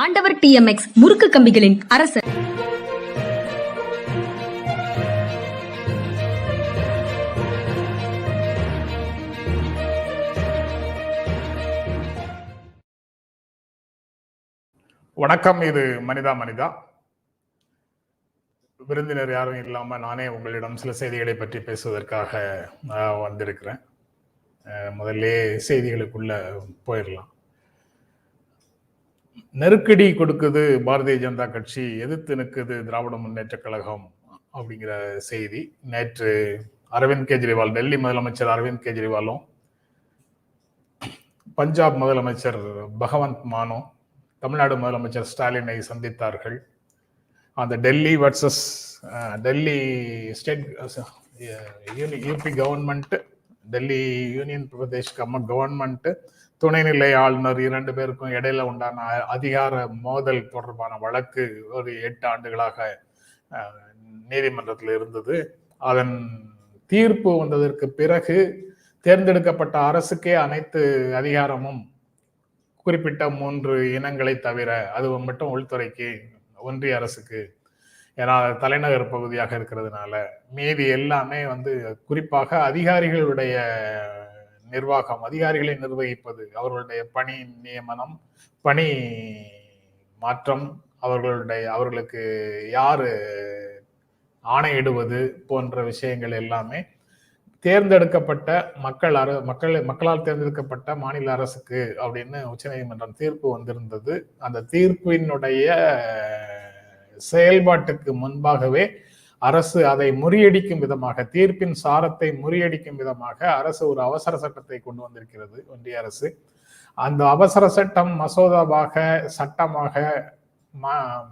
ஆண்டவர் டிஎம்எக்ஸ் முறுக்கு கம்பிகளின் அரசர். வணக்கம் இது மனிதா மனிதா. விருந்தினர் யாரும் இல்லாம நானே உங்களிடம் சில செய்திகளை பற்றி பேசுவதற்காக வந்திருக்கிறேன். முதல்ல செய்திகளுக்குள்ள போயிடலாம். நெருக்கடி கொடுக்குது பாரதிய ஜனதா கட்சி எதிர்த்து நிற்குது திராவிட முன்னேற்ற கழகம் அப்படிங்கிற செய்தி. நேற்று அரவிந்த் கெஜ்ரிவால் டெல்லி முதலமைச்சர் அரவிந்த் கெஜ்ரிவாலும் பஞ்சாப் முதலமைச்சர் பகவந்த் மானோ தமிழ்நாடு முதலமைச்சர் ஸ்டாலினை சந்தித்தார்கள். அந்த Delhi versus Delhi state UP government Delhi union Pradesh government துணைநிலை ஆளுநர் இரண்டு பேருக்கும் இடையில உண்டான அதிகார மோதல் தொடர்பான வழக்கு ஒரு எட்டு ஆண்டுகளாக நீதிமன்றத்தில் இருந்தது. அதன் தீர்ப்பு வந்ததற்கு பிறகு தேர்ந்தெடுக்கப்பட்ட அரசுக்கே அனைத்து அதிகாரமும் குறிப்பிட்ட மூன்று இனங்களை தவிர அது மட்டும் உள்துறைக்கு ஒன்றிய அரசுக்கு ஏன்னா தலைநகர் பகுதியாக இருக்கிறதுனால மீதி எல்லாமே வந்து குறிப்பாக அதிகாரிகளுடைய நிர்வாகம் அதிகாரிகளை நிர்வகிப்பது அவர்களுடைய பணி நியமனம் பணி மாற்றம் அவர்களுடைய அவர்களுக்கு யாரு ஆணையிடுவது போன்ற விஷயங்கள் எல்லாமே தேர்ந்தெடுக்கப்பட்ட மக்கள் அர மக்கள் மக்களால் தேர்ந்தெடுக்கப்பட்ட மாநில அரசுக்கு அப்படின்னு உச்சநீதிமன்றம் தீர்ப்பு வந்திருந்தது. அந்த தீர்ப்பினுடைய செயல்பாட்டுக்கு முன்பாகவே அரசு அதை முறியடிக்கும் விதமாக தீர்ப்பின் சாரத்தை முறியடிக்கும் விதமாக அரசு ஒரு அவசர சட்டத்தை கொண்டு வந்திருக்கிறது ஒன்றிய அரசு. அந்த அவசர சட்டம் மசோதாவாக சட்டமாக மா-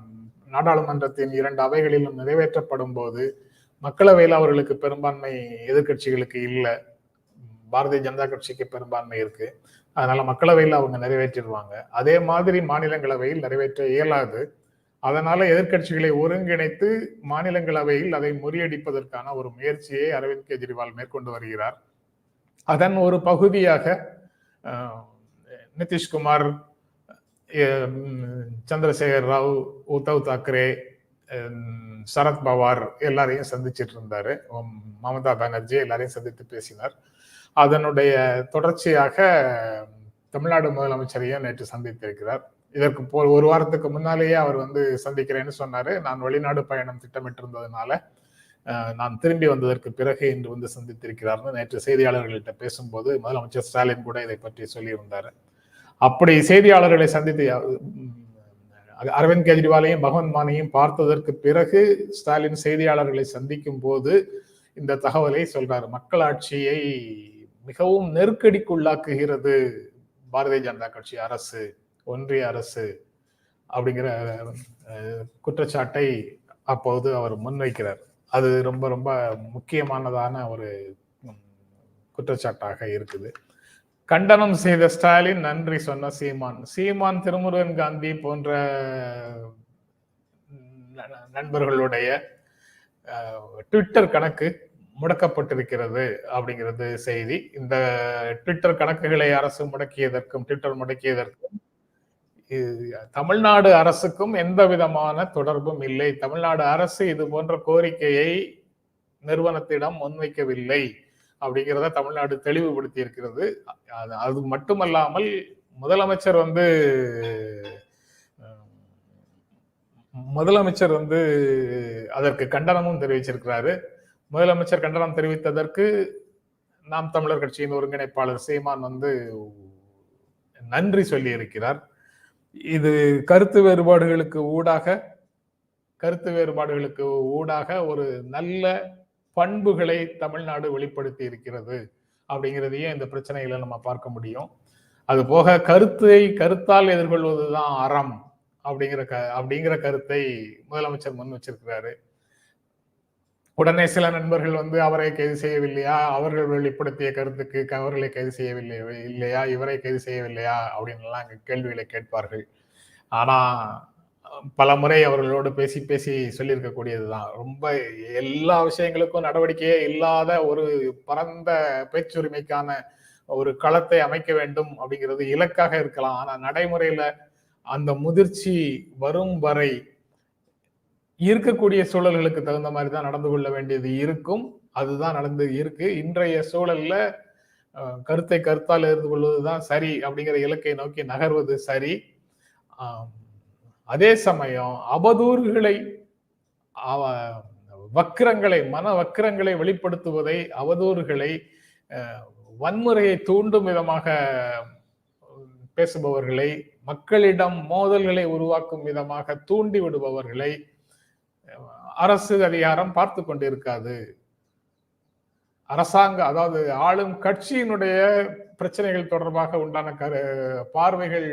நாடாளுமன்றத்தின் இரண்டு அவைகளிலும் நிறைவேற்றப்படும் போது மக்களவையில் அவர்களுக்கு பெரும்பான்மை எதிர்க்கட்சிகளுக்கு இல்லை. பாரதிய ஜனதா கட்சிக்கு பெரும்பான்மை இருக்கு. அதனால மக்களவையில் அவங்க நிறைவேற்றிடுவாங்க. அதே மாதிரி மாநிலங்களவையில் நிறைவேற்ற இயலாது. அதனால எதிர்க்கட்சிகளை ஒருங்கிணைத்து மாநிலங்களவையில் அதை முறியடிப்பதற்கான ஒரு முயற்சியை அரவிந்த் கெஜ்ரிவால் மேற்கொண்டு வருகிறார். அதன் ஒரு பகுதியாக நிதிஷ்குமார் சந்திரசேகர் ராவ் உத்தவ் தாக்கரே சரத் பவார் எல்லாரையும் சந்திச்சிட்டு இருந்தாரு. மமதா பானர்ஜி எல்லாரையும் சந்தித்து பேசினார். அதனுடைய தொடர்ச்சியாக தமிழ்நாடு முதலமைச்சரையும் நேற்று சந்தித்திருக்கிறார். இதற்கு போ ஒரு வாரத்துக்கு முன்னாலேயே அவர் வந்து சந்திக்கிறேன்னு சொன்னாரு. நான் வெளிநாடு பயணம் திட்டமிட்டிருந்ததுனால நான் திரும்பி வந்ததற்கு பிறகு இன்று வந்து சந்தித்திருக்கிறார்னு நேற்று செய்தியாளர்கள்ட்ட பேசும்போது முதலமைச்சர் ஸ்டாலின் கூட இதை பற்றி சொல்லியிருந்தார். அப்படி செய்தியாளர்களை சந்தித்து அரவிந்த் கெஜ்ரிவாலையும் பகவந்த் மானையும் பார்த்ததற்கு பிறகு ஸ்டாலின் செய்தியாளர்களை சந்திக்கும் போது இந்த தகவலை சொல்றாரு. மக்களாட்சியை மிகவும் நெருக்கடிக்குள்ளாக்குகிறது பாரதிய ஜனதா கட்சி அரசு. ஒன்றிய அரசு அப்படிங்கிற குற்றச்சாட்டை அப்போது அவர் முன்வைக்கிறார். அது ரொம்ப ரொம்ப முக்கியமானதான ஒரு குற்றச்சாட்டாக இருக்குது. கண்டனம் செய்த ஸ்டாலின் நன்றி சொன்ன சீமான். சீமான் திருமுருகன் காந்தி போன்ற ந- நண்பர்களுடைய ட்விட்டர் கணக்கு முடக்கப்பட்டிருக்கிறது அப்படிங்கிறது செய்தி. இந்த ட்விட்டர் கணக்குகளை அரசு முடக்கியதற்கும் ட்விட்டர் முடக்கியதற்கும் தமிழ்நாடு அரசுக்கும் எந்த விதமான தொடர்பும் இல்லை. தமிழ்நாடு அரசு இது போன்ற கோரிக்கையை நிறுவனத்திடம் முன்வைக்கவில்லை அப்படிங்கிறத தமிழ்நாடு தெளிவுபடுத்தி இருக்கிறது அது மட்டுமல்லாமல் முதலமைச்சர் வந்து முதலமைச்சர் வந்து அதற்கு கண்டனமும் தெரிவிச்சிருக்கிறாரு. முதலமைச்சர் கண்டனம் தெரிவித்ததற்கு நாம் தமிழர் கட்சியின் ஒருங்கிணைப்பாளர் சீமான் வந்து நன்றி சொல்லி இருக்கிறார் இது கருத்து வேறுபாடுகளுக்கு ஊடாக கருத்து வேறுபாடுகளுக்கு ஊடாக ஒரு நல்ல பண்புகளை தமிழ்நாடு வெளிப்படுத்தி இருக்கிறது அப்படிங்கிறதையும் இந்த பிரச்சனைகளை நம்ம பார்க்க முடியும். அது போக கருத்தை கருத்தால் எதிர்கொள்வதுதான் அறம் அப்படிங்கிற க அப்படிங்கிற கருத்தை முதலமைச்சர் முன் வச்சிருக்கிறாரு. உடனே சில நண்பர்கள் வந்து அவரை கைது செய்யவில்லையா? அவர்கள் வெளிப்படுத்திய கருத்துக்கு அவர்களை கைது செய்யவில்லை இல்லையா? இவரை கைது செய்யவில்லையா? அப்படின்லாம் அங்கே கேள்விகளை கேட்பார்கள். ஆனால் பல முறை அவர்களோடு பேசி பேசி சொல்லியிருக்கக்கூடியது தான் ரொம்ப எல்லா விஷயங்களுக்கும் நடவடிக்கையே இல்லாத ஒரு பரந்த பேச்சுரிமைக்கான ஒரு களத்தை அமைக்க வேண்டும் அப்படிங்கிறது இலக்காக இருக்கலாம். ஆனால் நடைமுறையில் அந்த முதிர்ச்சி வரும் வரை இருக்கக்கூடிய சூழல்களுக்கு தகுந்த மாதிரி தான் நடந்து கொள்ள வேண்டியது இருக்கும். அதுதான் நடந்து இருக்கு. இன்றைய சூழல்ல கருத்தை கருத்தால் இருந்து கொள்வதுதான் சரி அப்படிங்கிற இலக்கை நோக்கி நகர்வது சரி. அதே சமயம் அவதூறுகளை அவ- வக்கிரங்களை மன வக்கிரங்களை வெளிப்படுத்துவதை அவதூறுகளை வன்முறையை தூண்டும் விதமாக பேசுபவர்களை மக்களிடம் மோதல்களை உருவாக்கும் விதமாக தூண்டி விடுபவர்களை அரசு அதிகாரம் பார்த்து கொண்டிருக்காது. அரசாங்க அதாவது ஆளும் கட்சியினுடைய பிரச்சனைகள் தொடர்பாக உண்டான கரு பார்வைகள்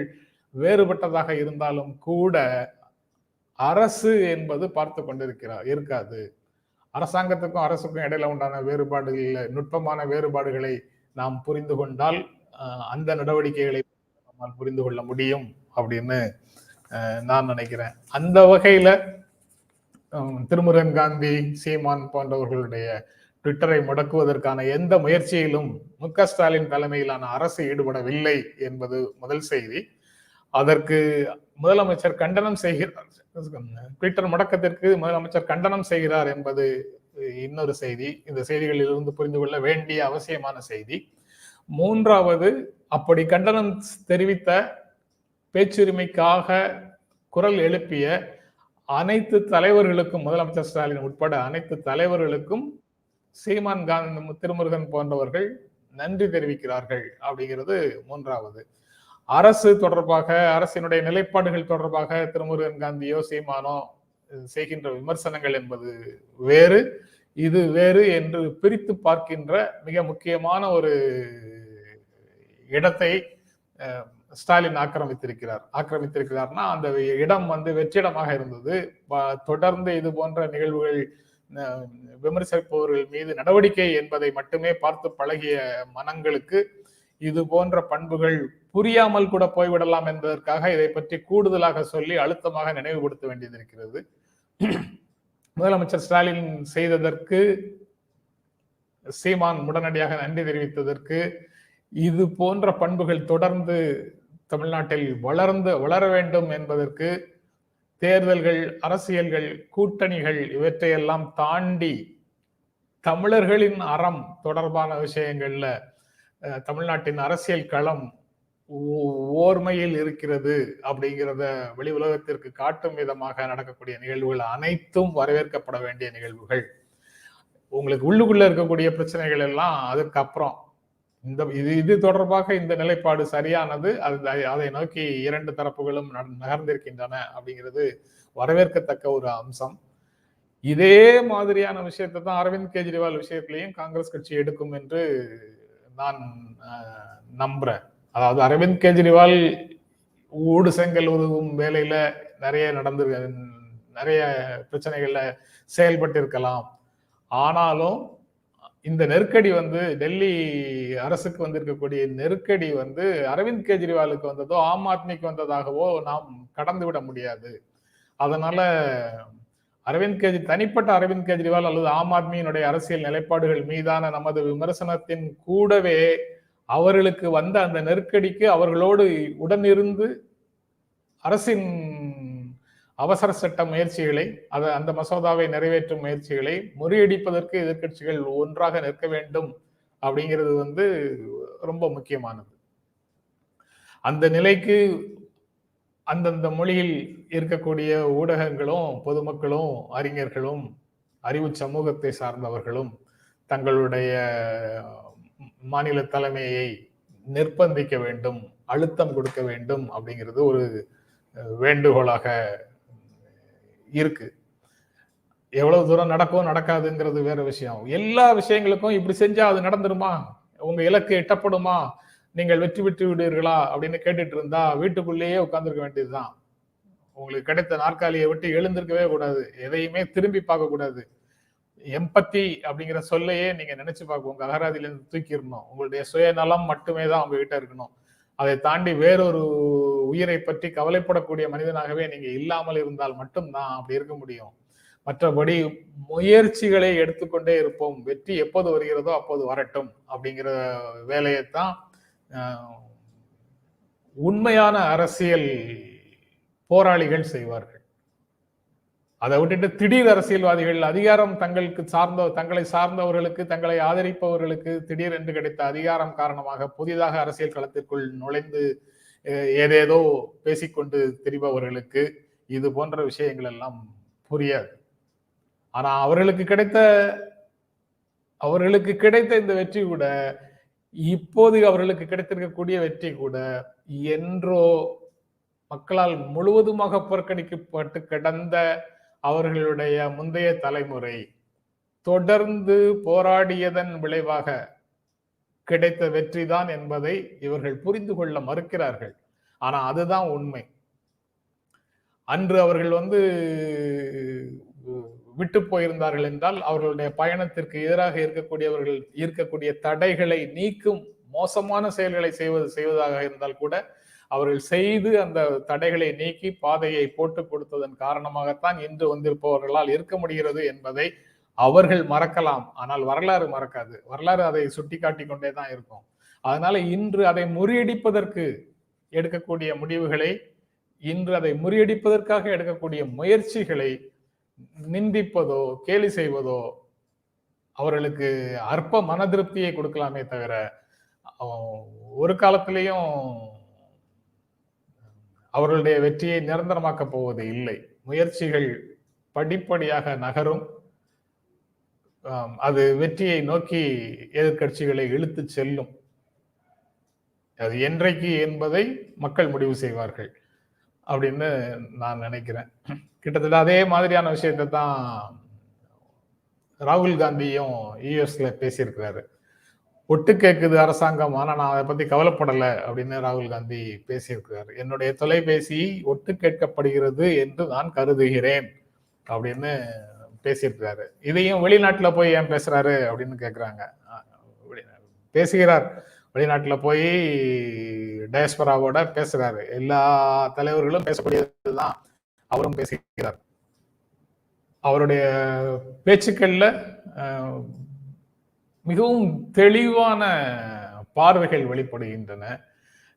வேறுபட்டதாக இருந்தாலும் கூட அரசு என்பது பார்த்து கொண்டிருக்கிறார் இருக்காது. அரசாங்கத்துக்கும் அரசுக்கும் இடையில உண்டான வேறுபாடுகள் நுட்பமான வேறுபாடுகளை நாம் புரிந்து கொண்டால் அந்த நடவடிக்கைகளை நம்மால் புரிந்து கொள்ள முடியும் அப்படின்னு நான் நினைக்கிறேன். அந்த வகையில திருமுருகன் காந்தி சீமான் போன்றவர்களுடைய ட்விட்டரை முடக்குவதற்கான எந்த முயற்சியிலும் மு க ஸ்டாலின் தலைமையிலான அரசு ஈடுபடவில்லை என்பது முதல் செய்தி. அதற்கு முதலமைச்சர் கண்டனம் செய்கிறார் ட்விட்டர் முடக்கத்திற்கு முதலமைச்சர் கண்டனம் செய்கிறார் என்பது இன்னொரு செய்தி. இந்த செய்திகளில் இருந்து புரிந்து கொள்ள வேண்டிய அவசியமான செய்தி. மூன்றாவது அப்படி கண்டனம் தெரிவித்த பேச்சுரிமைக்காக குரல் எழுப்பிய அனைத்து தலைவர்களுக்கும் முதலமைச்சர் ஸ்டாலின் உட்பட அனைத்து தலைவர்களுக்கும் சீமான் காந்தி திருமுருகன் போன்றவர்கள் நன்றி தெரிவிக்கிறார்கள் அப்படிங்கிறது மூன்றாவது. அரசு தொடர்பாக அரசினுடைய நிலைப்பாடுகள் தொடர்பாக திருமுருகன் காந்தியோ சீமானோ செய்கின்ற விமர்சனங்கள் என்பது வேறு. இது வேறு என்று பிரித்து பார்க்கின்ற மிக முக்கியமான ஒரு இடத்தை ஸ்டாலின் ஆக்கிரமித்திருக்கிறார். ஆக்கிரமித்திருக்கிறார்னா அந்த இடம் வந்து வெற்றிடமாக இருந்தது. தொடர்ந்து இது போன்ற நிகழ்வுகள் விமர்சிப்பவர்கள் மீது நடவடிக்கை என்பதை மட்டுமே பார்த்து பழகிய மனங்களுக்கு இது போன்ற பண்புகள் புரியாமல் கூட போய்விடலாம் என்பதற்காக இதை பற்றி கூடுதலாக சொல்லி அழுத்தமாக நினைவுபடுத்த வேண்டியது இருக்கிறது முதலமைச்சர் ஸ்டாலின் செய்ததற்கு சீமான் உடனடியாக நன்றி தெரிவித்ததற்கு இது போன்ற பண்புகள் தொடர்ந்து தமிழ்நாட்டில் வளர்ந்து வளர வேண்டும் என்பதற்கு தேர்தல்கள் அரசியல்கள் கூட்டணிகள் இவற்றையெல்லாம் தாண்டி தமிழர்களின் அறம் தொடர்பான விஷயங்கள்ல தமிழ்நாட்டின் அரசியல் களம் ஓ- ஓர்மையில் இருக்கிறது அப்படிங்கிறத வெளி உலகத்திற்கு காட்டும் விதமாக நடக்கக்கூடிய நிகழ்வுகள் அனைத்தும் வரவேற்கப்பட வேண்டிய நிகழ்வுகள். உங்களுக்கு உள்ளுக்குள்ள இருக்கக்கூடிய பிரச்சனைகள் எல்லாம் அதுக்கப்புறம். இந்த இது இது தொடர்பாக இந்த நிலைப்பாடு சரியானது அது அதை நோக்கி இரண்டு தரப்புகளும் நட- நகர்ந்திருக்கின்றன அப்படிங்கிறது வரவேற்கத்தக்க ஒரு அம்சம். இதே மாதிரியான விஷயத்தை தான் அரவிந்த் கெஜ்ரிவால் விஷயத்திலையும் காங்கிரஸ் கட்சி எடுக்கும் என்று நான் நம்புறேன். அதாவது அரவிந்த் கெஜ்ரிவால் ஊடு செங்கல் உருவும் வேலையில நிறைய நடந்து நிறைய பிரச்சனைகள்ல செயல்பட்டு இருக்கலாம் ஆனாலும் இந்த நெருக்கடி வந்து டெல்லி அரசுக்கு வந்திருக்கக்கூடிய நெருக்கடி வந்து அரவிந்த் கெஜ்ரிவாலுக்கு வந்ததோ ஆம் ஆத்மிக்கு வந்ததாகவோ நாம் கடந்து விட முடியாது. அதனால அரவிந்த் கெஜ் தனிப்பட்ட அரவிந்த் கெஜ்ரிவால் அல்லது ஆம் ஆத்மியினுடைய அரசியல் நிலைப்பாடுகள் மீதான நமது விமர்சனத்தின் கூடவே அவர்களுக்கு வந்த அந்த நெருக்கடிக்கு அவர்களோடு உடனிருந்து அரசின் அவசர சட்ட முயற்சிகளை அத அந்த மசோதாவை நிறைவேற்றும் முயற்சிகளை முறியடிப்பதற்கு எதிர்க்கட்சிகள் ஒன்றாக நிற்க வேண்டும் அப்படிங்கிறது வந்து ரொம்ப முக்கியமானது. அந்த நிலைக்கு அந்தந்த மொழியில் இருக்கக்கூடிய ஊடகங்களும் பொதுமக்களும் அறிஞர்களும் அறிவு சமூகத்தை சார்ந்தவர்களும் தங்களுடைய மாநில தலைமையை நிர்பந்திக்க வேண்டும் அழுத்தம் கொடுக்க வேண்டும் அப்படிங்கிறது ஒரு வேண்டுகோளாக இருக்கு. எவ்வளவு தூரம் நடக்கும் நடக்காதுங்கிறது வேற விஷயம். எல்லா விஷயங்களுக்கும் இப்படி செஞ்சா அது நடந்துருமா? உங்க இலக்கு எட்டப்படுமா? நீங்கள் வெற்றி பெற்று விடுவீர்களா? அப்படின்னு கேட்டுட்டு இருந்தா வீட்டுக்குள்ளேயே உட்கார்ந்துருக்க வேண்டியதுதான். உங்களுக்கு கிடைத்த நாற்காலியை விட்டு எழுந்திருக்கவே கூடாது. எதையுமே திரும்பி பார்க்க கூடாது. எம்பத்தி அப்படிங்கிற சொல்லையே நீங்க நினைச்சு பார்க்க உங்க அகராதியிலிருந்து தூக்கிடணும். உங்களுடைய சுயநலம் மட்டுமே தான் உங்ககிட்ட இருக்கணும். அதை தாண்டி வேறொரு உயிரை பற்றி கவலைப்படக்கூடிய மனிதனாகவே நீங்க இல்லாமல் இருந்தால் மட்டும்தான் அப்படி இருக்க முடியும். மற்றபடி முயற்சிகளை எடுத்துக்கொண்டே இருப்போம். வெற்றி எப்போது வருகிறதோ அப்போது வரட்டும் அப்படிங்கிற வேலையைத்தான் உண்மையான அரசியல் போராளிகள் செய்வார்கள். அதை விட்டுட்டு திடீர் அரசியல்வாதிகள் அதிகாரம் தங்களுக்கு சார்ந்த தங்களை சார்ந்தவர்களுக்கு தங்களை ஆதரிப்பவர்களுக்கு திடீர் என்று கிடைத்த அதிகாரம் காரணமாக புதிதாக அரசியல் களத்திற்குள் நுழைந்து ஏதேதோ பேசிக்கொண்டு திரிபவர்களுக்கு இது போன்ற விஷயங்கள் எல்லாம் புரியாது. ஆனா அவர்களுக்கு கிடைத்த அவர்களுக்கு கிடைத்த இந்த வெற்றி கூட இப்போது அவர்களுக்கு கிடைத்திருக்கக்கூடிய வெற்றி கூட என்றோ மக்களால் முழுவதுமாக புறக்கணிக்கப்பட்டு கிடந்த அவர்களுடைய முந்தைய தலைமுறை தொடர்ந்து போராடியதன் விளைவாக கிடைத்த வெற்றிதான் என்பதை இவர்கள் புரிந்து கொள்ள மறுக்கிறார்கள். ஆனா அதுதான் உண்மை. அன்று அவர்கள் வந்து விட்டு போயிருந்தார்கள் என்றால் அவர்களுடைய பயணத்திற்கு எதிராக இருக்கக்கூடியவர்கள் இருக்கக்கூடிய தடைகளை நீக்கும் மோசமான செயல்களை செய்வது செய்வதாக இருந்தால் கூட அவர்கள் செய்து அந்த தடைகளை நீக்கி பாதையை போட்டு கொடுத்ததன் காரணமாகத்தான் இன்று வந்திருப்பவர்களால் இருக்க முடிகிறது என்பதை அவர்கள் மறக்கலாம். ஆனால் வரலாறு மறக்காது. வரலாறு அதை சுட்டிக்காட்டி கொண்டே தான் இருக்கும். அதனால இன்று அதை முறியடிப்பதற்கு எடுக்கக்கூடிய முடிவுகளை இன்று அதை முறியடிப்பதற்காக எடுக்கக்கூடிய முயற்சிகளை நிந்திப்பதோ கேலி செய்வதோ அவர்களுக்கு அற்ப மன திருப்தியை கொடுக்கலாமே தவிர ஒரு காலத்திலையும் அவர்களுடைய வெற்றியை நிரந்தரமாக்க போவது இல்லை முயற்சிகள் படிப்படியாக நகரும். அது வெற்றியை நோக்கி எதிர்க்கட்சிகளை இழுத்து செல்லும். அது என்றைக்கு என்பதை மக்கள் முடிவு செய்வார்கள் அப்படின்னு நான் நினைக்கிறேன். கிட்டத்தட்ட அதே மாதிரியான விஷயத்தை தான் ராகுல் காந்தியும் யூஎஸ்ல பேசியிருக்கிறாரு. ஒட்டு கேட்குது அரசாங்கம் ஆனால் நான் அதை பத்தி கவலைப்படலை அப்படின்னு ராகுல் காந்தி பேசியிருக்கிறார். என்னுடைய தொலைபேசி ஒட்டு கேட்கப்படுகிறது என்று நான் கருதுகிறேன் அப்படின்னு பேசியிருக்கிறாரு. இதையும் வெளிநாட்டுல போய் ஏன் பேசுறாரு அப்படின்னு கேட்குறாங்க பேசுகிறார். வெளிநாட்டில் போய் டயஸ்பராவோட பேசுறாரு. எல்லா தலைவர்களும் பேசக்கூடியதுதான். அவரும் பேசுகிறார். அவருடைய பேச்சுக்கள்ல மிகவும் தெளிவான பார்வைகள் வெளிப்படுகின்றன.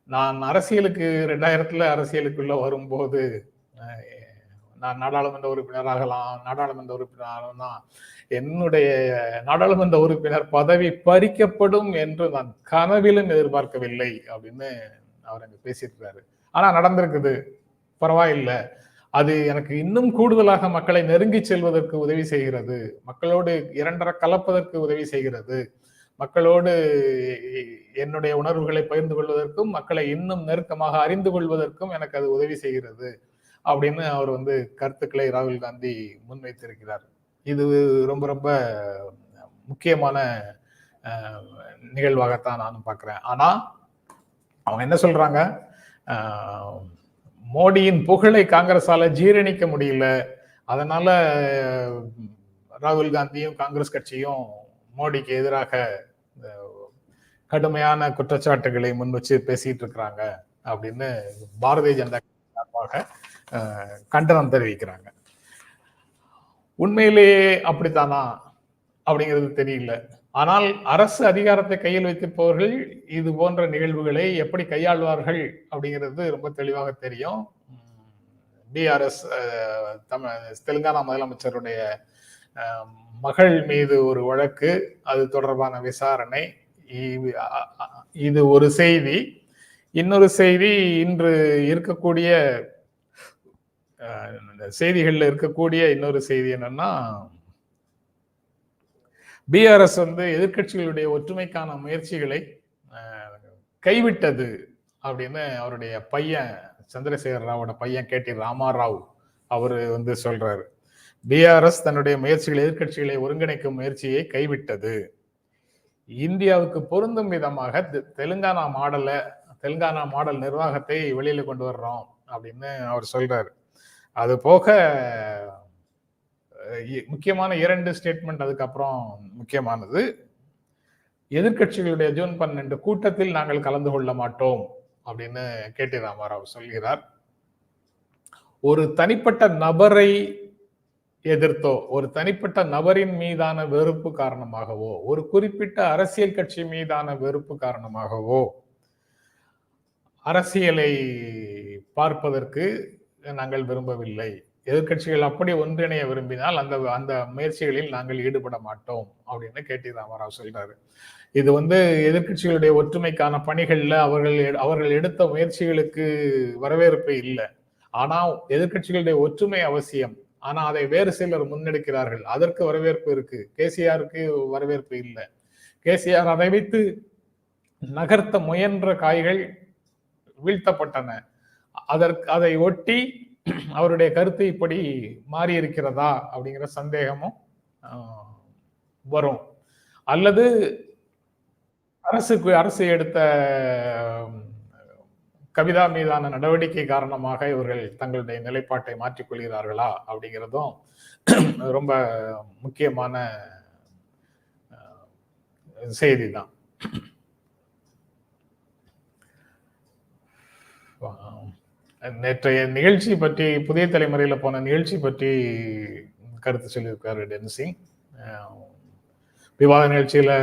நான் அரசியலுக்கு ரெண்டாயிரத்துல அரசியலுக்குள்ள வரும்போது நான் நாடாளுமன்ற உறுப்பினராகலாம் நாடாளுமன்ற உறுப்பினராகலாம் தான். என்னுடைய நாடாளுமன்ற உறுப்பினர் பதவி பறிக்கப்படும் என்று நான் கனவிலும் எதிர்பார்க்கவில்லை அப்படின்னு அவர் அங்கே பேசியிருக்கிறாரு. ஆனால் நடந்திருக்குது. பரவாயில்லை. அது எனக்கு இன்னும் கூடுதலாக மக்களை நெருங்கி செல்வதற்கு உதவி செய்கிறது. மக்களோடு இரண்டரை கலப்பதற்கு உதவி செய்கிறது. மக்களோடு என்னுடைய உணர்வுகளை பகிர்ந்து கொள்வதற்கும் மக்களை இன்னும் நெருக்கமாக அறிந்து கொள்வதற்கும் எனக்கு அது உதவி செய்கிறது. அப்படின்னு அவர் வந்து கருத்துக்களை ராகுல் காந்தி முன்வைத்திருக்கிறார். இது ரொம்ப ரொம்ப முக்கியமான நிகழ்வாகத்தான் நானும் பார்க்குறேன். ஆனால் அவங்க என்ன சொல்றாங்க? மோடியின் புகழை காங்கிரஸால ஜீரணிக்க முடியல. அதனால ராகுல் காந்தியும் காங்கிரஸ் கட்சியும் மோடிக்கு எதிராக கடுமையான குற்றச்சாட்டுகளை முன் வச்சு பேசிட்டு இருக்கிறாங்க அப்படின்னு பாரதிய ஜனதா சார்பாக கண்டனம் தெரிவிக்கிறாங்க. உண்மையிலேயே அப்படித்தானா? அப்படிங்கிறது தெரியல. ஆனால் அரசு அதிகாரத்தை கையில் வைத்திருப்பவர்கள் இது போன்ற நிகழ்வுகளை எப்படி கையாள்வார்கள் அப்படிங்கிறது ரொம்ப தெளிவாக தெரியும். பிஆர்எஸ் தமிழ் தெலுங்கானா முதலமைச்சருடைய மகள் மீது ஒரு வழக்கு அது தொடர்பான விசாரணை. இது ஒரு செய்தி. இன்னொரு செய்தி இன்று இருக்கக்கூடிய செய்திகளில் இருக்கக்கூடிய இன்னொரு செய்தி என்னன்னா பிஆர்எஸ் வந்து எதிர்க்கட்சிகளுடைய ஒற்றுமைக்கான முயற்சிகளை கைவிட்டது அப்படின்னு அவருடைய பையன் சந்திரசேகர ராவோட பையன் கே டி ராமாராவ் அவரு வந்து சொல்றாரு. பிஆர்எஸ் தன்னுடைய முயற்சிகள் எதிர்க்கட்சிகளை ஒருங்கிணைக்கும் முயற்சியை கைவிட்டது. இந்தியாவுக்கு பொருந்தும் விதமாக தெ- தெலுங்கானா மாடலை தெலுங்கானா மாடல் நிர்வாகத்தை வெளியில கொண்டு வர்றோம் அப்படின்னு அவர் சொல்றாரு. அது போக இ- முக்கியமான இரண்டு ஸ்டேட்மெண்ட் அதுக்கப்புறம் முக்கியமானது. எதிர்க்கட்சிகளுடைய ஜூன் பன்னெண்டு கூட்டத்தில் நாங்கள் கலந்து கொள்ள மாட்டோம் அப்படின்னு கே. டி. ராமாராவ் சொல்கிறார். ஒரு தனிப்பட்ட நபரை எதிர்த்தோ ஒரு தனிப்பட்ட நபரின் மீதான வெறுப்பு காரணமாகவோ ஒரு குறிப்பிட்ட அரசியல் கட்சி மீதான வெறுப்பு காரணமாகவோ அரசியலை பார்ப்பதற்கு நாங்கள் விரும்பவில்லை. எதிர்க்கட்சிகள் அப்படி ஒன்றிணைய விரும்பினால் அந்த அந்த முயற்சிகளில் நாங்கள் ஈடுபட மாட்டோம் அப்படின்னு கே. டி. ராமராவ் சொல்றாரு. இது வந்து எதிர்க்கட்சிகளுடைய ஒற்றுமைக்கான பணிகள்ல அவர்கள் அவர்கள் எடுத்த முயற்சிகளுக்கு வரவேற்பு இல்லை. ஆனால் எதிர்க்கட்சிகளுடைய ஒற்றுமை அவசியம். ஆனா அதை வேறு சிலர் முன்னெடுக்கிறார்கள். அதற்கு வரவேற்பு இருக்கு. கேசிஆருக்கு வரவேற்பு இல்லை. கேசிஆர் அதை வைத்து நகர்த்த முயன்ற காய்கள் வீழ்த்தப்பட்டன. அதற்கு அதை ஒட்டி அவருடைய கருத்து இப்படி மாறி இருக்கிறதா அப்படிங்கிற சந்தேகமும் வரும். அல்லது அரசுக்கு அரசு எடுத்த கவிதா மீதான நடவடிக்கை காரணமாக இவர்கள் தங்களுடைய நிலைப்பாட்டை மாற்றிக் கொள்கிறார்களா அப்படிங்கிறதும் ரொம்ப முக்கியமான செய்தி தான் நேற்றைய நிகழ்ச்சி பற்றி புதிய தலைமுறையில் போன நிகழ்ச்சி பற்றி கருத்து சொல்லியிருக்காரு டென்சி. விவாத நிகழ்ச்சியில்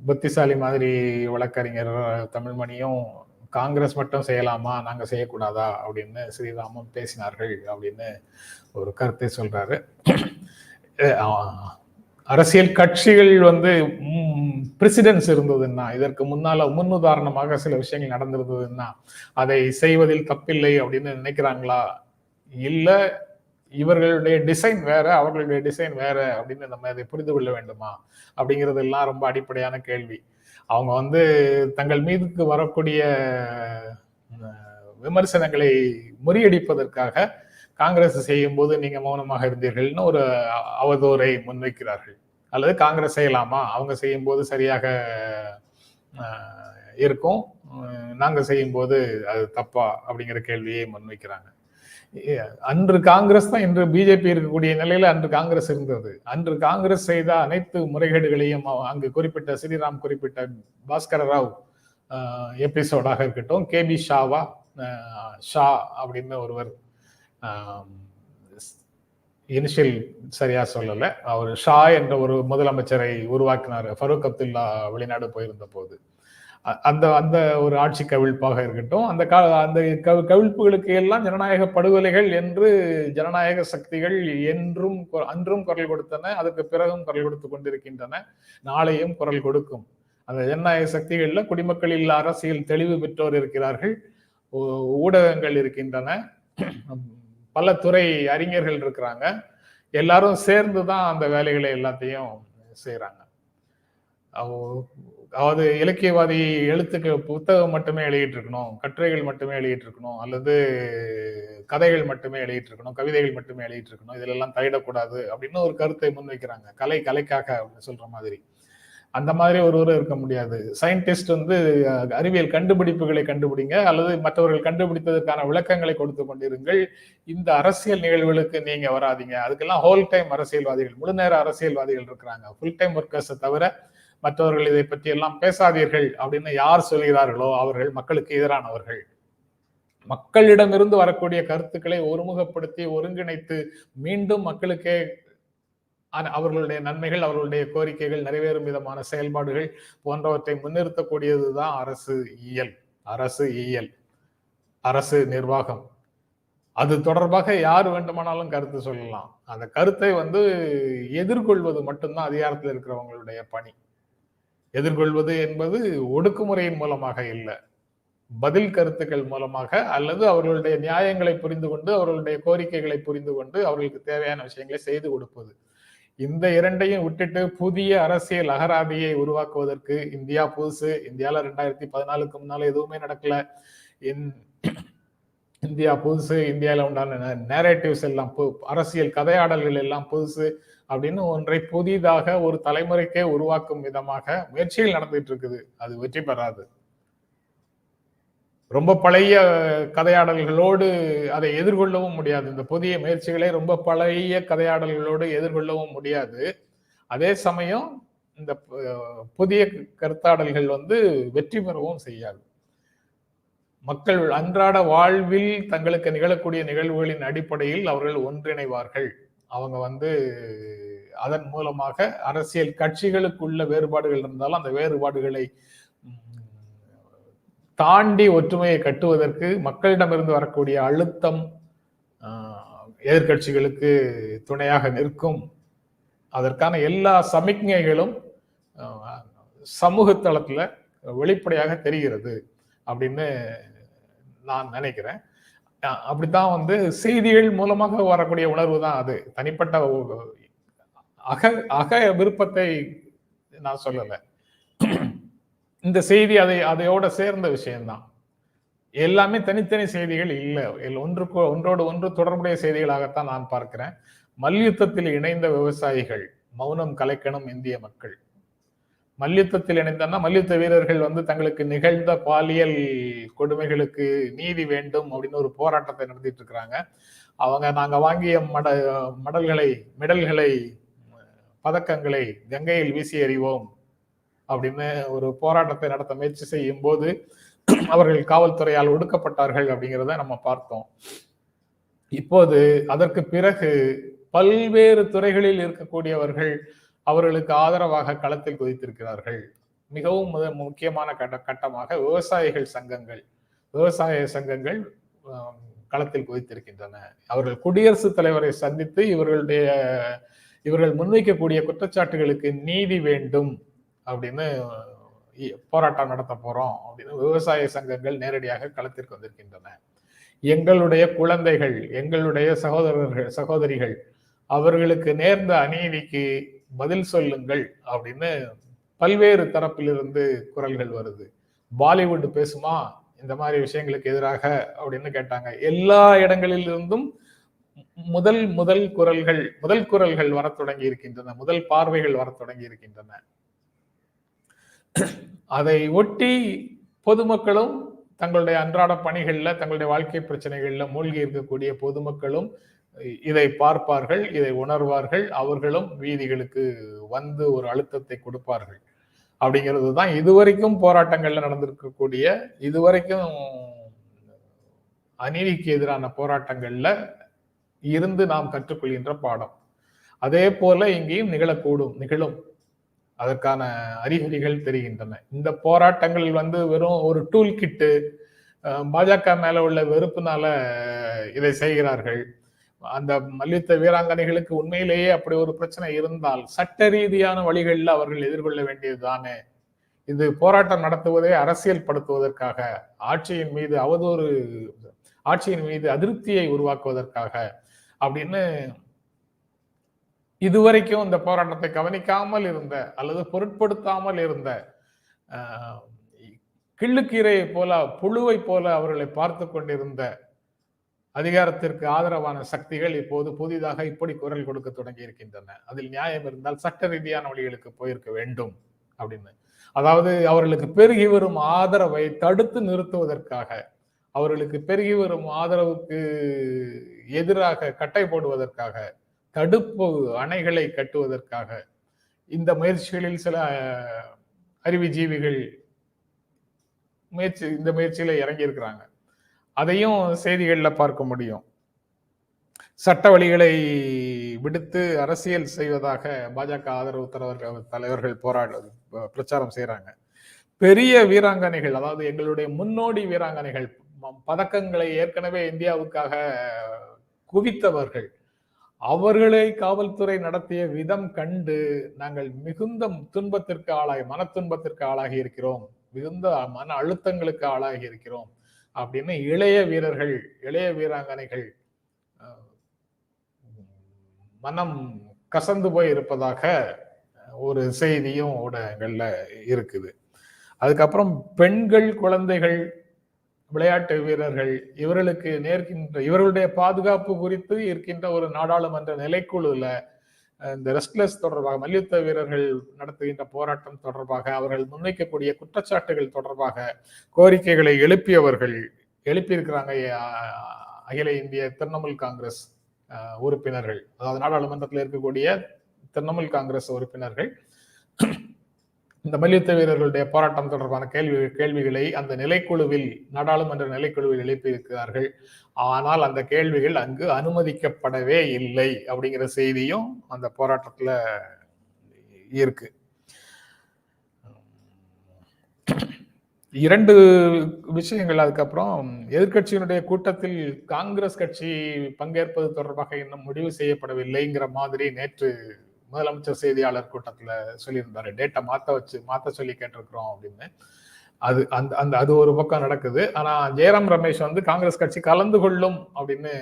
புத்திசாலி மாதிரி வழக்கறிஞர் தமிழ்மணியும் காங்கிரஸ் மட்டும் செய்யலாமா நாங்கள் செய்யக்கூடாதா அப்படின்னு ஸ்ரீராமும் பேசினார்கள் அப்படின்னு ஒரு கருத்தை சொல்றாரு. அரசியல் கட்சிகள் வந்து பிரசிடென்ஸ் இருந்ததுன்னா இதற்கு முன்னால முன்னுதாரணமாக சில விஷயங்கள் நடந்திருந்ததுன்னா அதை செய்வதில் தப்பில்லை அப்படின்னு நினைக்கிறாங்களா? இல்ல இவர்களுடைய டிசைன் வேற அவர்களுடைய டிசைன் வேற அப்படின்னு நம்ம அதை புரிந்து கொள்ள வேண்டுமா? அப்படிங்கிறதெல்லாம் ரொம்ப அடிப்படையான கேள்வி. அவங்க வந்து தங்கள் மீதுக்கு வரக்கூடிய விமர்சனங்களை முறியடிப்பதற்காக காங்கிரஸ் செய்யும் போது நீங்க மௌனமாக இருந்தீர்கள்னு ஒரு அவதூறை முன்வைக்கிறார்கள். அல்லது காங்கிரஸ் செய்யலாமா? அவங்க செய்யும் போது சரியாக இருக்கும். நாங்கள் நாங்க செய்யும் போது அது தப்பா? அப்படிங்கிற கேள்வியை முன்வைக்கிறாங்க. அன்று காங்கிரஸ் தான் இன்று பிஜேபி இருக்கக்கூடிய நிலையில அன்று காங்கிரஸ் இருந்தது. அன்று காங்கிரஸ் செய்த அனைத்து முறைகேடுகளையும் அங்கு குறிப்பிட்ட ஸ்ரீராம் குறிப்பிட்ட பாஸ்கர ராவ் எபிசோடாக இருக்கட்டும். கே பி ஷாவா ஷா அப்படின்னு ஒருவர் இனிஷியல் சரியா சொல்லல. அவர் ஷா என்ற ஒரு முதலமைச்சரை உருவாக்கினார். ஃபரூக் அப்துல்லா வெளிநாடு போயிருந்த போது அ- அந்த அந்த ஒரு ஆட்சி கவிழ்ப்பாக இருக்கட்டும் அந்த கா அந்த கவி- கவிழ்ப்புகளுக்கு எல்லாம் ஜனநாயக படுகொலைகள் என்று ஜனநாயக சக்திகள் என்றும் அன்றும் குரல் கொடுத்தன அதுக்கு பிறகும் குரல் கொடுத்து கொண்டிருக்கின்றன. நாளையும் குரல் கொடுக்கும். அந்த ஜனநாயக சக்திகளில் குடிமக்கள் இல்ல அரசியல் தெளிவு பெற்றோர் இருக்கிறார்கள். ஊடகங்கள் இருக்கின்றன. பல துறை அறிஞர்கள் இருக்கிறாங்க. எல்லாரும் சேர்ந்து தான் அந்த வேலைகளை எல்லாத்தையும் செய்கிறாங்க அதாவது இலக்கியவாதி எழுத்துக்கு புத்தகம் மட்டுமே எழுதிட்டு இருக்கணும் கட்டுரைகள் மட்டுமே எழுதிட்டு இருக்கணும் அல்லது கதைகள் மட்டுமே எழுதிட்டு இருக்கணும் கவிதைகள் மட்டுமே எழுதிட்டு இருக்கணும் இதிலெல்லாம் தலையிடக்கூடாது அப்படின்னு ஒரு கருத்தை முன்வைக்கிறாங்க. கலை கலைக்காக அப்படின்னு சொல்ற மாதிரி. அந்த மாதிரி ஒருவரும் இருக்க முடியாது. சயின்டிஸ்ட் வந்து அறிவியல் கண்டுபிடிப்புகளை கண்டுபிடிங்க அல்லது மற்றவர்கள் கண்டுபிடித்ததற்கான விளக்கங்களை கொடுத்து கொண்டிருங்கள். இந்த அரசியல் நிகழ்வுகளுக்கு நீங்க வராதீங்க. அதுக்கெல்லாம் ஹோல் டைம் அரசியல்வாதிகள் முழு நேர அரசியல்வாதிகள் இருக்கிறாங்க. ஃபுல் டைம் ஒர்க்கர்ஸை தவிர மற்றவர்கள் இதை பற்றி எல்லாம் பேசாதீர்கள் அப்படின்னு யார் சொல்கிறார்களோ அவர்கள் மக்களுக்கு எதிரானவர்கள். மக்களிடமிருந்து வரக்கூடிய கருத்துக்களை ஒருமுகப்படுத்தி ஒருங்கிணைத்து மீண்டும் மக்களுக்கே அவர்களுடைய நன்மைகள் அவர்களுடைய கோரிக்கைகள் நிறைவேறும் விதமான செயல்பாடுகள் போன்றவற்றை முன்னிறுத்தக்கூடியதுதான் அரசு இயல். அரசு இயல். அரசு நிர்வாகம். அது தொடர்பாக யார் வேண்டுமானாலும் கருத்து சொல்லலாம். அந்த கருத்தை வந்து எதிர்கொள்வது மட்டும்தான் அதிகாரத்தில் இருக்கிறவங்களுடைய பணி. எதிர்கொள்வது என்பது ஒடுக்குமுறையின் மூலமாக இல்லை. பதில் கருத்துக்கள் மூலமாக அல்லது அவர்களுடைய நியாயங்களை புரிந்து கொண்டு அவர்களுடைய கோரிக்கைகளை புரிந்து கொண்டு அவர்களுக்கு தேவையான விஷயங்களை செய்து கொடுப்பது. இந்த இரண்டையும் விட்டுட்டு புதிய அரசியல் அகராதியை உருவாக்குவதற்கு இந்தியா புதுசு. இந்தியால ரெண்டாயிரத்தி பதினாலுக்கு முன்னால எதுவுமே நடக்கல. இந்தியா புதுசு இந்தியாவில் உண்டான நேரேட்டிவ்ஸ் எல்லாம் அரசியல் கதையாடல்கள் எல்லாம் புதுசு அப்படின்னு ஒன்றை புதிதாக ஒரு தலைமுறைக்கே உருவாக்கும் விதமாக முயற்சிகள் நடந்துட்டு இருக்குது. அது வெற்றி பெறாது. ரொம்ப பழைய கதையாடல்களோடு அதை எதிர்கொள்ளவும் முடியாது. இந்த புதிய முயற்சிகளை ரொம்ப பழைய கதையாடல்களோடு எதிர்கொள்ளவும் முடியாது. அதே சமயம் இந்த பு- புதிய கருத்தாடல்கள் வந்து வெற்றி பெறவும் செய்யாது. மக்கள் அன்றாட வாழ்வில் தங்களுக்கு நிகழக்கூடிய நிகழ்வுகளின் அடிப்படையில் அவர்கள் ஒன்றிணைவார்கள். அவங்க வந்து அதன் மூலமாக அரசியல் கட்சிகளுக்குள்ள வேறுபாடுகள் இருந்தாலும் அந்த வேறுபாடுகளை தாண்டி ஒற்றுமையை கட்டுவதற்கு மக்களிடமிருந்து வரக்கூடிய அழுத்தம் எதிர்கட்சிகளுக்கு எதிர்க்கட்சிகளுக்கு துணையாக நிற்கும். அதற்கான எல்லா சமிக்ஞைகளும் சமூகத்தளத்தில் சமூக தளத்துல வெளிப்படையாக தெரிகிறது அப்படின்னு நான் நினைக்கிறேன். அப்படித்தான் வந்து செய்திகள் மூலமாக வரக்கூடிய உணர்வு தான் அது. தனிப்பட்ட அக அக விருப்பத்தை நான் சொல்லலை. இந்த செய்தி அதை அதையோட சேர்ந்த விஷயம்தான். எல்லாமே தனித்தனி செய்திகள் இல்லை. எல் ஒன்றுக்கு ஒன்றோடு ஒன்று தொடர்புடைய செய்திகளாகத்தான் நான் பார்க்கிறேன். மல்யுத்தத்தில் இணைந்த விவசாயிகள் மௌனம் கலைக்கணும் இந்திய மக்கள். மல்யுத்தத்தில் இணைந்தனா மல்யுத்த வீரர்கள் வந்து தங்களுக்கு நிகழ்ந்த பாலியல் கொடுமைகளுக்கு நீதி வேண்டும் அப்படின்னு ஒரு போராட்டத்தை நடத்திட்டு இருக்கிறாங்க. அவங்க நாங்க வாங்கிய மட மடல்களை மெடல்களை பதக்கங்களை கங்கையில் வீசி எறிவோம். அப்படின்னு ஒரு போராட்டத்தை நடத்த முயற்சி செய்யும் போது அவர்கள் காவல்துறையால் ஒடுக்கப்பட்டார்கள் அப்படிங்கிறத நம்ம பார்த்தோம். இப்போது அதற்கு பிறகு பல்வேறு துறைகளில் இருக்கக்கூடியவர்கள் அவர்களுக்கு ஆதரவாக களத்தில் குதித்திருக்கிறார்கள். மிகவும் முக்கியமான கட்ட கட்டமாக விவசாயிகள் சங்கங்கள் விவசாய சங்கங்கள் களத்தில் குதித்திருக்கின்றன. அவர்கள் குடியரசுத் தலைவரை சந்தித்து இவர்களுடைய இவர்கள் முன்வைக்கக்கூடிய குற்றச்சாட்டுகளுக்கு நீதி வேண்டும். அப்படின்னு போராட்டம் நடத்த போறோம் அப்படின்னு விவசாய சங்கங்கள் நேரடியாக களத்திற்கு வந்திருக்கின்றன. எங்களுடைய குழந்தைகள் எங்களுடைய சகோதரர்கள் சகோதரிகள் அவர்களுக்கு நேர்ந்த அநீதிக்கு பதில் சொல்லுங்கள் அப்படின்னு பல்வேறு தரப்பிலிருந்து குரல்கள் வருது. பாலிவுட் பேசுமா? இந்த மாதிரி விஷயங்களுக்கு எதிராக அப்படின்னு கேட்டாங்க. எல்லா இடங்களிலிருந்தும் முதல் முதல் குரல்கள் முதல் குரல்கள் வரத் தொடங்கி இருக்கின்றன. முதல் பார்வைகள் வரத் தொடங்கி இருக்கின்றன. அதை ஒட்டி பொதுமக்களும் தங்களுடைய அன்றாட பணிகளில் தங்களுடைய வாழ்க்கை பிரச்சனைகளில் மூழ்கி இருக்கக்கூடிய பொதுமக்களும் இதை பார்ப்பார்கள் இதை உணர்வார்கள். அவர்களும் வீதிகளுக்கு வந்து ஒரு அழுத்தத்தை கொடுப்பார்கள். அப்படிங்கிறது தான் இதுவரைக்கும் போராட்டங்கள்ல நடந்திருக்கக்கூடிய இதுவரைக்கும் அநீதிக்கு எதிரான போராட்டங்கள்ல இருந்து நாம் கற்றுக்கொள்கின்ற பாடம். அதே போல இங்கேயும் நிகழக்கூடும் நிகழும். அதற்கான அறிகுறிகள் தெரிகின்றன. இந்த போராட்டங்கள் வந்து வெறும் ஒரு டூல் கிட்டு பாஜக மேல உள்ள வெறுப்புனால இதை செய்கிறார்கள். அந்த மல்யுத்த வீராங்கனைகளுக்கு உண்மையிலேயே அப்படி ஒரு பிரச்சனை இருந்தால் சட்ட ரீதியான வழிகளில் அவர்கள் எதிர்கொள்ள வேண்டியதுதானே? இது போராட்டம் நடத்துவதை அரசியல் படுத்துவதற்காக ஆட்சியின் மீது அவதூறு ஆட்சியின் மீது அதிருப்தியை உருவாக்குவதற்காக அப்படின்னு இதுவரைக்கும் இந்த போராட்டத்தை கவனிக்காமல் இருந்த அல்லது பொருட்படுத்தாமல் இருந்த கிள்ளுக்கீரையை போல புழுவை போல அவர்களை பார்த்து கொண்டிருந்த அதிகாரத்திற்கு ஆதரவான சக்திகள் இப்போது புதிதாக இப்படி குரல் கொடுக்க தொடங்கி இருக்கின்றன. அதில் நியாயம் இருந்தால் சட்ட ரீதியான வழிகளுக்கு போயிருக்க வேண்டும் அப்படின்னு. அதாவது அவர்களுக்கு பெருகி வரும் ஆதரவை தடுத்து நிறுத்துவதற்காக அவர்களுக்கு பெருகி வரும் ஆதரவுக்கு எதிராக கட்டை போடுவதற்காக தடுப்பு அணைகளை கட்டுவதற்காக. இந்த முயற்சிகளில் சில அறிவுஜீவிகள் முயற்சி இந்த முயற்சியில இறங்கி இருக்கிறாங்க அதையும் செய்திகளில் பார்க்க முடியும். சட்ட வழிகளை விடுத்து அரசியல் செய்வதாக பாஜக ஆதரவு தலைவர்கள் தலைவர்கள் போராட பிரச்சாரம் செய்கிறாங்க பெரிய வீராங்கனைகள் அதாவது எங்களுடைய முன்னோடி வீராங்கனைகள் பதக்கங்களை ஏற்கனவே இந்தியாவுக்காக குவித்தவர்கள் அவர்களை காவல்துறை நடத்திய விதம் கண்டு நாங்கள் மிகுந்த துன்பத்திற்கு ஆளாகி மன துன்பத்திற்கு ஆளாகி இருக்கிறோம். மிகுந்த மன அழுத்தங்களுக்கு ஆளாகி இருக்கிறோம். அப்படின்னு இளைய வீரர்கள் இளைய வீராங்கனைகள் மனம் கசந்து போய் இருப்பதாக ஒரு செய்தியும் ஊடகங்கள்ல இருக்குது. அதுக்கப்புறம் பெண்கள் குழந்தைகள் விளையாட்டு வீரர்கள் இவர்களுக்கு நேர்கின்ற இவர்களுடைய பாதுகாப்பு குறித்து இருக்கின்ற ஒரு நாடாளுமன்ற நிலைக்குழுல இந்த ரெஸ்ட்லெஸ் தொடர்பாக மல்யுத்த வீரர்கள் நடத்துகின்ற போராட்டம் தொடர்பாக அவர்கள் முன்வைக்கக்கூடிய குற்றச்சாட்டுகள் தொடர்பாக கோரிக்கைகளை எழுப்பியவர்கள் எழுப்பியிருக்கிறாங்க அகில இந்திய திரிணாமுல் காங்கிரஸ் உறுப்பினர்கள். அதாவது நாடாளுமன்றத்தில் இருக்கக்கூடிய திரிணாமுல் காங்கிரஸ் உறுப்பினர்கள் இந்த மல்யுத்த வீரர்களுடைய போராட்டம் தொடர்பான கேள்வி கேள்விகளை அந்த நிலைக்குழுவில் நாடாளுமன்ற நிலைக்குழுவில் எழுப்பியிருக்கிறார்கள். ஆனால் அந்த கேள்விகள் அங்கு அனுமதிக்கப்படவே இல்லை அப்படிங்கிற செய்தியும் அந்த போராட்டத்துல இருக்கு. இரண்டு விஷயங்கள். அதுக்கப்புறம் எதிர்க்கட்சியினுடைய கூட்டத்தில் காங்கிரஸ் கட்சி பங்கேற்பது தொடர்பாக இன்னும் முடிவு செய்யப்படவில்லைங்கிற மாதிரி நேற்று முதலமைச்சர் செய்தியாளர் கூட்டத்துல சொல்லியிருந்தாரு. டேட்டா மாத்த வச்சு மாத்த சொல்லி கேட்டிருக்கிறோம் அப்படின்னு. அது அந்த அந்த அது ஒரு பக்கம் நடக்குது. ஆனா ஜெயராம் ரமேஷ் வந்து காங்கிரஸ் கட்சி கலந்து கொள்ளும் அப்படின்னு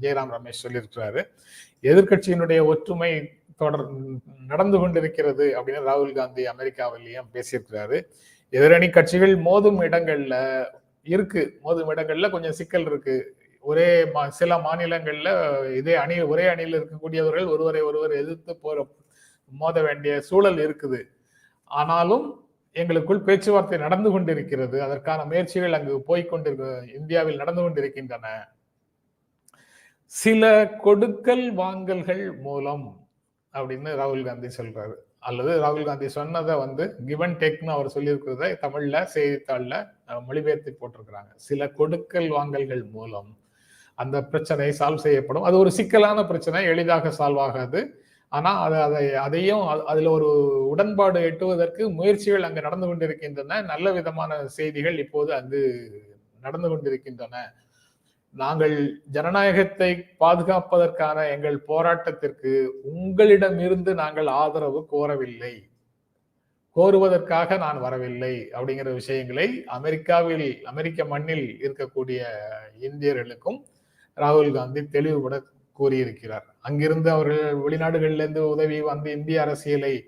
ஜெயராம் ரமேஷ் சொல்லியிருக்கிறாரு. எதிர்க்கட்சியினுடைய ஒற்றுமை தொடர் நடந்து கொண்டிருக்கிறது அப்படின்னு ராகுல் காந்தி அமெரிக்காவிலேயும் பேசியிருக்கிறாரு. எதிரணி கட்சிகள் மோதும் இடங்கள்ல இருக்கு. மோதும் இடங்கள்ல கொஞ்சம் சிக்கல் இருக்கு. ஒரே மா- சில மாநிலங்கள்ல இதே அணி ஒரே அணியில் இருக்கக்கூடியவர்கள் ஒருவரை ஒருவர் எதிர்த்து போற மோத வேண்டிய சூழல் இருக்குது. ஆனாலும் எங்களுக்குள் பேச்சுவார்த்தை நடந்து கொண்டிருக்கிறது. அதற்கான முயற்சிகள் அங்கு போய்கொண்டிருக்க இந்தியாவில் நடந்து கொண்டிருக்கின்றன. சில கொடுக்கல் வாங்கல்கள் மூலம் அப்படின்னு ராகுல் காந்தி சொல்றாரு. அல்லது ராகுல் காந்தி சொன்னதை வந்து கிவன் டேக்னு அவர் சொல்லியிருக்கிறத தமிழ்ல செய்தித்தாளில் மொழிபெயர்த்து போட்டிருக்கிறாங்க. சில கொடுக்கல் வாங்கல்கள் மூலம். அந்த பிரச்சனை சால்வ் செய்யப்படும். அது ஒரு சிக்கலான பிரச்சனை எளிதாக சால்வ் ஆகாது. ஆனால் அது அதை அதையும் அதில் ஒரு உடன்பாடு எட்டுவதற்கு முயற்சிகள் அங்கு நடந்து கொண்டிருக்கின்றன. நல்ல விதமான செய்திகள் இப்போது அங்கு நடந்து கொண்டிருக்கின்றன. நாங்கள் ஜனநாயகத்தை பாதுகாப்பதற்கான எங்கள் போராட்டத்திற்கு உங்களிடமிருந்து நாங்கள் ஆதரவு கோரவில்லை. கோருவதற்காக நான் வரவில்லை அப்படிங்கிற விஷயங்களை அமெரிக்காவில் அமெரிக்க மண்ணில் இருக்கக்கூடிய இந்தியர்களுக்கும் ராகுல் காந்தி தெளிவுபட கூறியிருக்கிறார். அங்கிருந்து அவர்கள் வெளிநாடுகளிலிருந்து உதவி வந்து இந்திய அரசியலை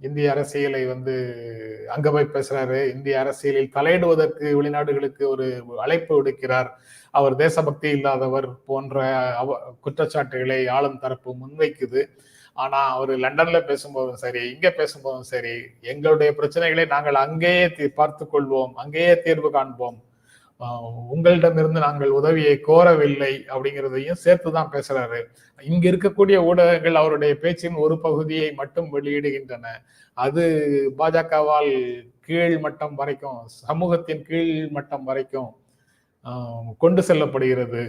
இந்திய அரசியலை வந்து அங்க போய் பேசுறாரு. இந்திய அரசியலில் தலையிடுவதற்கு வெளிநாடுகளுக்கு ஒரு அழைப்பு விடுக்கிறார். அவர் தேசபக்தி இல்லாதவர் போன்ற அவ- குற்றச்சாட்டுகளை ஆளும் தரப்பு முன்வைக்குது. ஆனா அவர் லண்டன்ல பேசும்போதும் சரி இங்க பேசும்போதும் சரி எங்களுடைய பிரச்சனைகளை நாங்கள் அங்கேயே தீ- கொள்வோம் அங்கேயே தீர்வு காண்போம். உங்களிடமிருந்து நாங்கள் உதவியை கோரவில்லை அப்படிங்கிறதையும் சேர்த்து தான் பேசுறாரு. இங்க இருக்கக்கூடிய ஊடகங்கள் அவருடைய பேச்சின் ஒரு பகுதியை மட்டும் வெளியிடுகின்றன. அது பாஜகவால் கீழ் மட்டம் வரைக்கும் சமூகத்தின் கீழ் மட்டம் வரைக்கும் கொண்டு செல்லப்படுகிறது.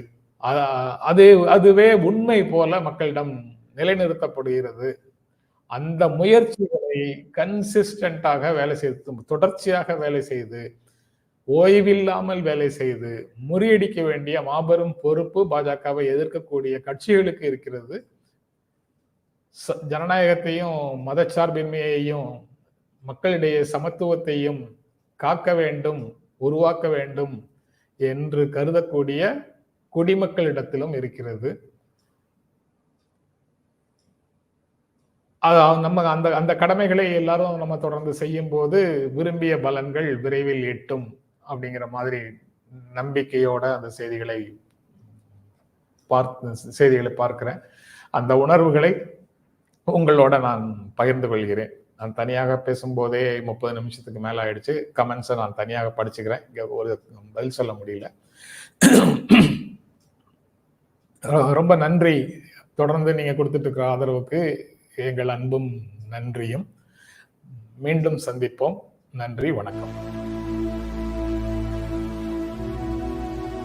அது அதுவே உண்மை போல மக்களிடம் நிலைநிறுத்தப்படுகிறது. அந்த முயற்சிகளை கன்சிஸ்டண்டாக வேலை செய்து தொடர்ச்சியாக வேலை செய்து ஓய்வில்லாமல் வேலை செய்து முறியடிக்க வேண்டிய மாபெரும் பொறுப்பு பாஜகவை எதிர்க்கக்கூடிய கட்சிகளுக்கு இருக்கிறது. ச- ஜனநாயகத்தையும் மதச்சார்பின்மையையும் மக்களிடையே சமத்துவத்தையும் காக்க வேண்டும் உருவாக்க வேண்டும் என்று கருதக்கூடிய குடிமக்களிடத்திலும் இருக்கிறது. அது நம்ம அந்த அந்த கடமைகளை எல்லாரும் நம்ம தொடர்ந்து செய்யும் போது விரும்பிய பலன்கள் விரைவில் எட்டும். அப்படிங்கிற மாதிரி நம்பிக்கையோட அந்த செய்திகளை பார்த்து செய்திகளை பார்க்கிறேன். அந்த உணர்வுகளை உங்களோட நான் பகிர்ந்து கொள்கிறேன். நான் தனியாக பேசும்போதே முப்பது நிமிஷத்துக்கு மேல ஆயிடுச்சு. கமெண்ட்ஸை நான் தனியாக படிச்சுக்கிறேன். இங்க ஒரு பதில் சொல்ல முடியல. ரொம்ப நன்றி. தொடர்ந்து நீங்க கொடுத்துட்டு இருக்கிற ஆதரவுக்கு எங்கள் அன்பும் நன்றியும். மீண்டும் சந்திப்போம். நன்றி வணக்கம்.